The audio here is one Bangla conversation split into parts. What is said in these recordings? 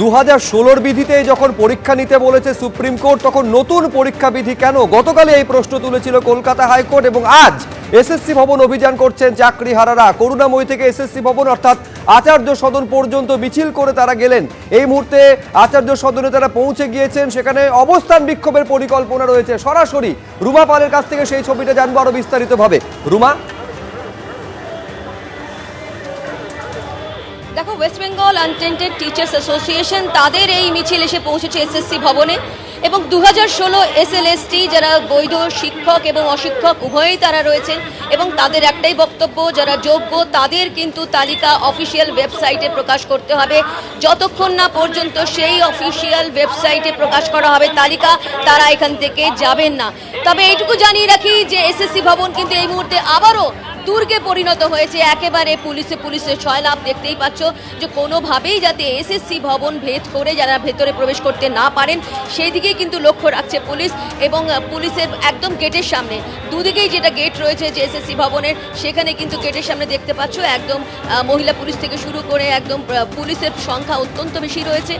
দু হাজার ষোলোর বিধিতে যখন পরীক্ষা নিতে বলেছে সুপ্রিম কোর্ট, তখন নতুন পরীক্ষা বিধি কেন? গতকালে এই প্রশ্ন তুলেছিল কলকাতা হাইকোর্ট এবং আজ এসএসসি ভবন অভিযান করছেন চাকরি হারারা করুণাময়ী থেকে এসএসসি ভবন অর্থাৎ আচার্য সদন পর্যন্ত মিছিল করে তারা গেলেন। এই মুহূর্তে আচার্য সদনে তারা পৌঁছে গিয়েছেন। সেখানে অবস্থান বিক্ষোভের পরিকল্পনা রয়েছে। সরাসরি রুমা পালের কাছ থেকে সেই ছবিটা জানব আরও বিস্তারিতভাবে। রুমা? দেখো West Bengal untainted teachers association তাদের এই মিছিল এসে পৌঁছেছে এসএসসি ভবনে। এবং দু হাজার ষোলো এসএলএসটি যারা বৈধ শিক্ষক এবং অশিক্ষক উভয়ই তারা রয়েছেন এবং তাদের একটাই বক্তব্য, যারা যোগ্য তাদের কিন্তু তালিকা অফিসিয়াল ওয়েবসাইটে প্রকাশ করতে হবে। যতক্ষণ না পর্যন্ত সেই অফিসিয়াল ওয়েবসাইটে প্রকাশ করা হবে, তালিকা তারা এখান থেকে যাবেন না। তবে এইটুকু জানিয়ে রাখি যে এসএসসি ভবন কিন্তু এই মুহূর্তে আবারও দুর্গে পরিণত হয়েছে। একেবারে পুলিশে পুলিশের ছয় লাভ দেখতেই পাচ্ছ যে কোনোভাবেই যাতে এসএসসি ভবন ভেদ করে যারা ভেতরে প্রবেশ করতে না পারেন সেই দিকেই কিন্তু লক্ষ্য রাখছে পুলিশ এবং পুলিশের একদম গেটের সামনে। দুদিকেই যেটা গেট রয়েছে যে এসএসসি ভবনের, সেখানে কিন্তু গেটের সামনে দেখতে পাচ্ছ একদম মহিলা পুলিশ থেকে শুরু করে একদম পুলিশের সংখ্যা অত্যন্ত বেশি রয়েছে।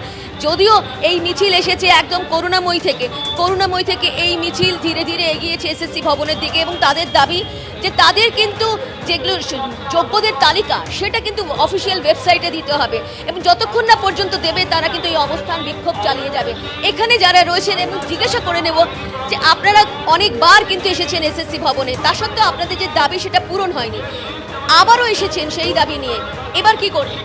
যদিও এই মিছিল এসেছে একদম করুণাময়ী থেকে। করুণাময়ী থেকে এই মিছিল ধীরে ধীরে এগিয়েছে এসএসসি ভবনের দিকে এবং তাদের দাবি যে তাদের কিন্তু যেগুলো যোগ্যদের তালিকা, সেটা কিন্তু অফিসিয়াল ওয়েবসাইটে দিতে হবে এবং যতক্ষণ না পর্যন্ত দেবে, তারা কিন্তু এই অবস্থান বিক্ষোভ চালিয়ে যাবে। এখানে যারা রয়েছেন, এবং জিজ্ঞাসা করে নেব যে আপনারা অনেকবার কিন্তু এসেছেন এসএসসি ভবনে, তা সত্ত্বেও আপনাদের যে দাবি, সেটা পূরণ হয়নি। আবারও এসেছেন সেই দাবি নিয়ে। এবার কি করবেন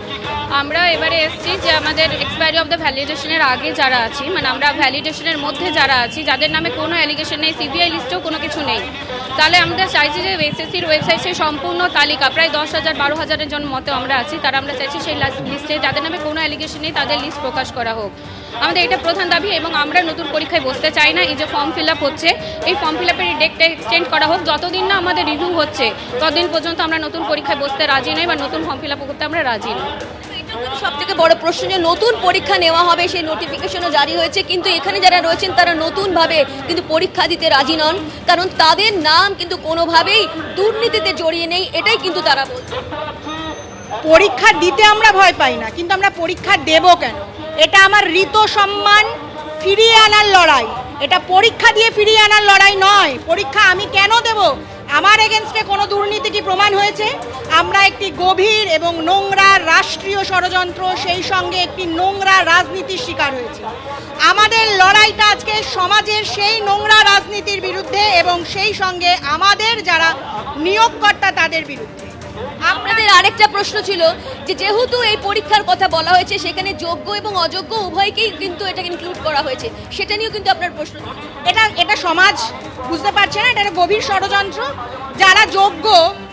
আমরা এবারে এসেছি যে আমাদের এক্সপায়ারি অফ দ্য ভ্যালিডেশনের আগে যারা আছি মানে আমরা ভ্যালিডেশনের মধ্যে যারা আছি, যাদের নামে কোনো অ্যালিগেশন নেই সিবিআই লিস্টেও কোনো কিছু নেই। তাহলে আমরা চাইছি যে এসএসসির ওয়েবসাইটে সম্পূর্ণ তালিকা, প্রায় দশ হাজার বারো হাজারের জন মতো আমরা আছি, তারা আমরা চাইছি সেই লিস্টে যাদের নামে কোনো অ্যালিগেশন নেই, তাদের লিস্ট প্রকাশ করা হোক। আমাদের এটা প্রধান দাবি এবং আমরা নতুন পরীক্ষায় বসতে চাই না, এই যে ফর্ম ফিল আপ হচ্ছে, এই ফর্ম ফিল আপের ডেটটা এক্সটেন্ড করা হোক, যতদিন না আমাদের রিভিউ হচ্ছে, ততদিন পর্যন্ত আমরা নতুন পরীক্ষায় বসতে রাজি নই বা নতুন ফর্ম ফিল আপ করতে আমরা রাজি নই সব থেকে বড় প্রশ্ন যে নতুন পরীক্ষা নেওয়া হবে, সেই নোটিফিকেশনও জারি হয়েছে। কিন্তু এখানে যারা রয়েছেন, তারা নতুনভাবে কিন্তু পরীক্ষা দিতে রাজি নন। কারণ তাদের নাম কিন্তু কোনোভাবেই দুর্নীতিতে জড়িয়ে নেই, এটাই কিন্তু তারা বলছে। পরীক্ষা দিতে আমরা ভয় পাই না, কিন্তু আমরা পরীক্ষা দেব কেন? এটা আমার ঋত সম্মান ফিরিয়ে আনার লড়াই। এটা পরীক্ষা দিয়ে ফিরিয়ে আনার লড়াই নয়। পরীক্ষা আমি কেন দেব? আমার এগেনস্টে কোনো দুর্নীতি কি প্রমাণ হয়েছে? আমরা একটি গভীর এবং নোংরা রাষ্ট্রীয় ষড়যন্ত্র, সেই সঙ্গে একটি নোংরা রাজনীতির শিকার হয়েছে। আমাদের লড়াইটা আজকে সমাজের সেই নোংরা রাজনীতির বিরুদ্ধে এবং সেই সঙ্গে আমাদের যারা নিয়োগকর্তা তাদের বিরুদ্ধে। আপনাদের আরেকটা প্রশ্ন ছিল যে যেহেতু এই পরীক্ষার কথা বলা হয়েছে, সেখানে যোগ্য এবং অযোগ্য উভয়কেই কিন্তু এটাকে ইনক্লুড করা হয়েছে। সেটা নিয়েও কিন্তু আপনার প্রশ্ন এটা এটা সমাজ বুঝতে পারছে না, এটা একটা গভীর ষড়যন্ত্র। যারা যোগ্য,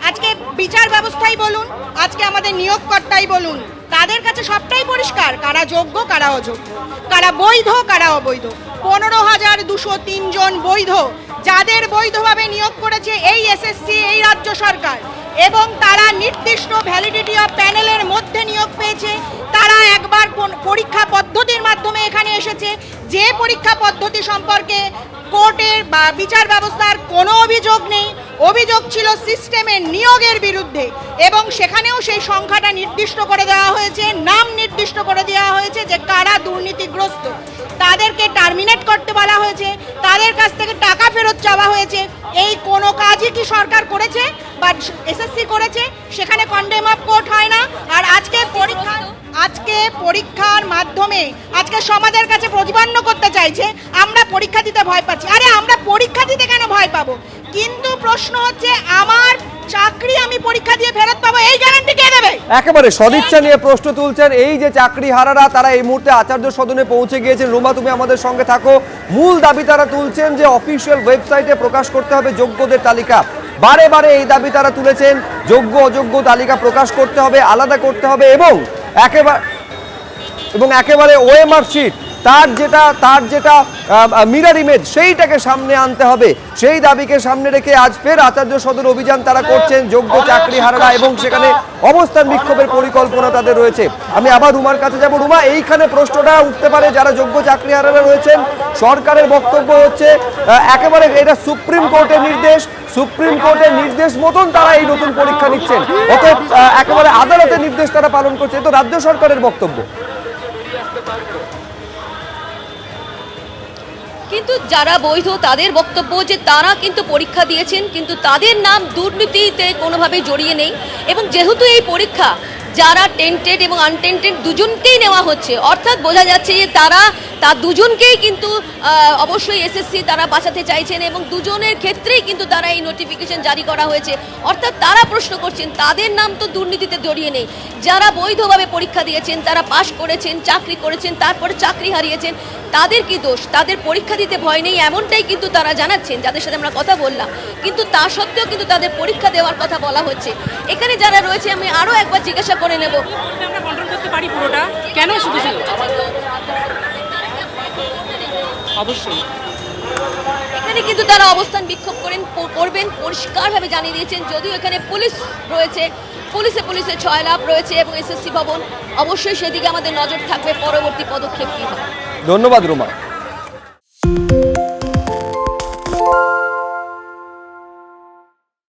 আজকে বিচার ব্যবস্থাই বলুন, আজকে আমাদের নিয়োগকর্তাই বলুন, তাদের কাছে সবটাই পরিষ্কার, কারা যোগ্য, কারা অযোগ্য। কারা বৈধ, কারা অবৈধ। পনেরো হাজার দুশো তিনজন বৈধ। যাদের বৈধভাবে নিয়োগ করেছে এই এসএসসি এই রাজ্য সরকার এবং তারা নির্দিষ্ট ভ্যালিডিটি অফ প্যানেলের মধ্যে নিয়োগ পেয়েছে। তারা একবার পরীক্ষা পদ্ধতির মাধ্যমে এখানে এসেছে। যে পরীক্ষা পদ্ধতি সম্পর্কে কোর্টের বা বিচার ব্যবস্থার কোনো অভিযোগ নেই। অভিযোগ ছিল সিস্টেমের নিয়োগের বিরুদ্ধে এবং সেখানেও সেই সংখ্যাটা নির্দিষ্ট করে দেওয়া হয়েছে। নাম নির্দিষ্ট করে দেওয়া হয়েছে যে কারা দুর্নীতিগ্রস্ত। তাদেরকে টার্মিনেট করতে বলা হয়েছে। তাদের কাছ থেকে টাকা ফেরত চাওয়া হয়েছে। এই কোনো কাজই কি সরকার করেছে বা এসএসসি করেছে, সেখানে কন্ডেম অফ কোর্ট হয় না। আর আজকে পরীক্ষা, আজকে পরীক্ষার মাধ্যমে, আজকে সমাজের কাছে প্রতিপন্ন করতে চাইছে, আমরা পরীক্ষা দিতে ভয় পাচ্ছি। আরে, আমরা পরীক্ষা দিতে কেন ভয় পাবো? কিন্তু প্রশ্ন হচ্ছে, আমার চাকরি আমি পরীক্ষা দিয়ে ফেরত পাবো, এই গ্যারান্টি কে দেবে? একেবারে সদিচ্ছা নিয়ে প্রশ্ন তুলছেন এই যে চাকরি হারারা, তারা এই মুহূর্তে আচার্য সদনে পৌঁছে গিয়েছেন। রুমা, তুমি আমাদের সঙ্গে থাকো। মূল দাবি তারা তুলছেন যে অফিসিয়াল ওয়েবসাইটে প্রকাশ করতে হবে যোগ্যদের তালিকা। বারে বারে এই দাবি তারা তুলেছেন। যোগ্য, অযোগ্য তালিকা প্রকাশ করতে হবে, আলাদা করতে হবে এবং একেবারে এবং একেবারে ওএমআর শিট তার যেটা তার যেটা মিরার ইমেজ সেইটাকে সামনে আনতে হবে। সেই দাবিকে সামনে রেখে আজ ফের আচার্য সদর অভিযান তারা করছেন যোগ্য চাকরি হারারা এবং সেখানে অবস্থান বিক্ষোভের পরিকল্পনা তাদের রয়েছে। আমি আবার রুমার কাছে যাব। রুমা এইখানে প্রশ্নটা উঠতে পারে যারা যোগ্য চাকরি হারারা রয়েছেন। সরকারের বক্তব্য হচ্ছে একেবারে এটা সুপ্রিম কোর্টের নির্দেশ। সুপ্রিম কোর্টের নির্দেশ মতন তারা এই নতুন পরীক্ষা নিচ্ছেন। অতএব একেবারে আদালতের নির্দেশ তারা পালন করছে। তো রাজ্য সরকারের বক্তব্য। কিন্তু যারা বৈধ তাদের বক্তব্য যে তারা কিন্তু পরীক্ষা দিয়েছেন, কিন্তু তাদের নাম দুর্নীতিতে কোনোভাবে জড়িয়ে নেই। এবং যেহেতু এই পরীক্ষা যারা টেন্টেড এবং আনটেন্টেড দুজনকেই নেওয়া হচ্ছে। অর্থাৎ বোঝা যাচ্ছে যে তারা, তার দুজনকেই কিন্তু অবশ্যই এসএসসি তারা বাঁচাতে চাইছেন এবং দুজনের ক্ষেত্রেই কিন্তু তারা এই নোটিফিকেশন জারি করা হয়েছে। অর্থাৎ তারা প্রশ্ন করছেন, তাদের নাম তো দুর্নীতিতে জড়িয়ে নেই। যারা বৈধভাবে পরীক্ষা দিয়েছেন, তারা পাশ করেছেন, চাকরি করেছেন, তারপরে চাকরি হারিয়েছেন, তাদের কি দোষ? তাদের পরীক্ষা দিতে ভয় নেই, এমনটাই কিন্তু তারা জানাচ্ছেন, যাদের সাথে আমরা কথা বললাম। কিন্তু তা সত্ত্বেও কিন্তু তাদের পরীক্ষা দেওয়ার কথা বলা হচ্ছে। এখানে যারা রয়েছে, আমি আরও একবার জিজ্ঞাসা করে নেব। আমরা কন্ট্রোল করতে পারি পুরোটা। কেন শুধু শুধু? অবশ্যই। এখানে কিন্তু তারা অবস্থান বিক্ষোভ করেন করবেন পরিষ্কারভাবে জানিয়ে দিয়েছেন। যদিও এখানে পুলিশ রয়েছে পুলিশে পুলিশে ছয় লাভ রয়েছে এবং এসএসসি ভবন অবশ্যই সেদিকে আমাদের নজর থাকবে। পরবর্তী পদক্ষেপ কী হয় ধন্যবাদ রোমা।